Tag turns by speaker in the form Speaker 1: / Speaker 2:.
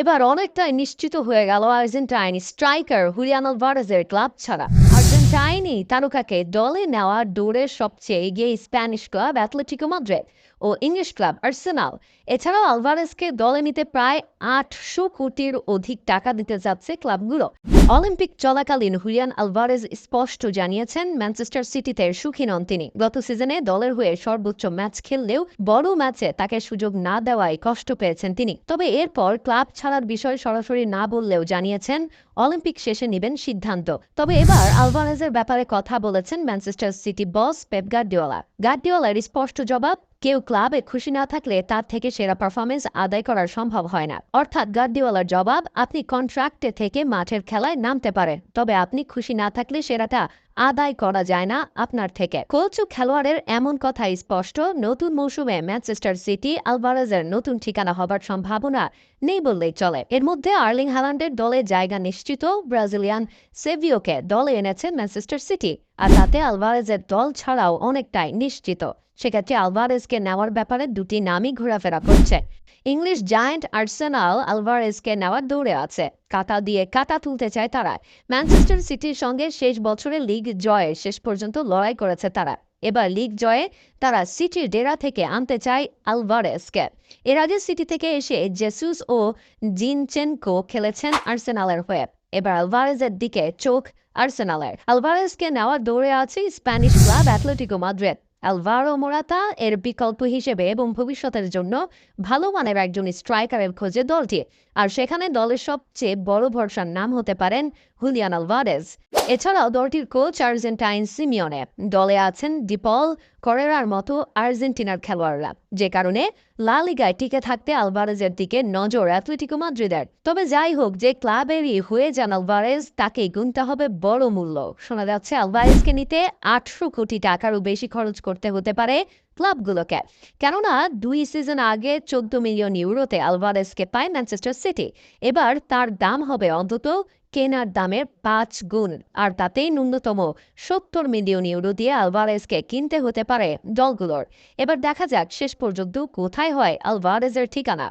Speaker 1: এবার অনেকটাই নিশ্চিত হয়ে গেল আর্জেন্টাইন স্ট্রাইকার হুলিয়ান আলভারেজের ক্লাব ছাড়া। আর্জেন্টাইনি তারকাকে দলে নেওয়ার দৌড়ে সবচেয়ে এগিয়ে স্প্যানিশ ক্লাব অ্যাথলেটিকো মাদ্রিদ ও ইংলিশ ক্লাব আর্সেনাল। এছাড়াও আলভারেজকে দলে নিতে প্রায় আটশো কোটির অধিক টাকা দিতে যাচ্ছে ক্লাবগুলো। অলিম্পিক চলাকালীন হুলিয়ান আলভারেজ স্পষ্ট জানিয়েছেন, ম্যানচেস্টার সিটিতে সুখী নন তিনি। গত সিজনে দলের হয়ে সর্বোচ্চ ম্যাচ খেললেও বড় ম্যাচে তাকে সুযোগ না দেওয়ায় কষ্ট পেয়েছেন তিনি। তবে এরপর ক্লাব ছাড়ার বিষয় সরাসরি না বললেও জানিয়েছেন, অলিম্পিক শেষে নেবেন সিদ্ধান্ত। তবে এবার আলভারেজের ব্যাপারে কথা বলেছেন Manchester City boss Pep Guardiola. গার্ডিওলার স্পষ্ট জবাব, কেউ ক্লাবে খুশি না থাকলে তার থেকে সেরা পারফরমেন্স আদায় করা সম্ভব হয় না। অর্থাৎ গার্ডিওয়ালার জবাব, আপনি কন্ট্রাক্টে থেকে মাঠের খেলায় নামতে পারে তবে আপনি খুশি না থাকলে সেরাটা আদায় করা যায় না আপনার থেকে। কোচ খেলোয়াড়ের এমন কথা স্পষ্ট। নতুন মৌসুমে ম্যানচেস্টার সিটি আলভারেজের নতুন ঠিকানা হবার সম্ভাবনা নেই বললেই চলে। এর মধ্যে আর্লিং হ্যালান্ডের দলে জায়গা নিশ্চিত, ব্রাজিলিয়ান সেভিওকে দলে এনেছেন ম্যানচেস্টার সিটি, আর তাতে আলভারেজের দল ছাড়াও অনেকটাই নিশ্চিত। সেক্ষেত্রে আলভারেজকে নেওয়ার ব্যাপারে দুটি নামই ঘোরাফেরা করছে। ইংলিশ জায়ান্ট আর্সেনাল আলভারেজকে নেওয়ার দৌড়ে আছে। কাতা দিয়ে কাতা তুলতে চায় তারা। ম্যানচেস্টার সিটির সঙ্গে শেষ বছরে লিগ জয়ে শেষ পর্যন্ত লড়াই করেছে তারা। এবার লিগ জয়ে তারা সিটির ডেরা থেকে আনতে চায় আলভারেজকে এর আগে সিটি থেকে এসে জেসুস ও জিনচেনকো খেলেছেন আর্সেনালের হয়ে। এবার আলভারেজের দিকে চোখ আর্সেনালের। আলভারেজকে নেওয়ার দৌড়ে আছে Spanish club Atletico Madrid. Alvaro Morata এর বিকল্প হিসেবে এবং ভবিষ্যতের জন্য ভালো মানের একজন স্ট্রাইকারের খোঁজে দলটি। আর সেখানে দলের সবচেয়ে বড় ভরসার নাম হতে পারেন হুলিয়ান আলভারেজ এছাড়াও দলটির কোচ আর্জেন্টাইন সিমিওনে দলে আছেন ডিপল করেরার মতো আর্জেন্টিনার খেলোয়াড়রা। যে কারণে লা লিগায় টিকে থাকতে আলভারেজের দিকে নজর অ্যাথলেটিকো মাদ্রিদের। তবে যাই হোক, যে ক্লাবেরই হয়ে যান আলভারেজ, তাকেই গুনতে হবে বড় মূল্য। শোনা যাচ্ছে, আলভারেজকে নিতে আটশো কোটি টাকারও বেশি খরচ করতে হতে পারে ক্লাবগুলোকে। কেননা, দুই সিজন আগে চোদ্দ মিলিয়ন ইউরোতে আলভারেজকে পায় ম্যানচেস্টার সিটি। এবার তার দাম হবে অন্তত কেনার দামের পাঁচ গুণ, আর তাতেই ন্যূনতম সত্তর মিলিয়ন ইউরো দিয়ে আলভারেজকে কিনতে হতে পারে দলগুলোর। এবার দেখা যাক শেষ পর্যন্ত কোথায় হয় আলভারেজের ঠিকানা।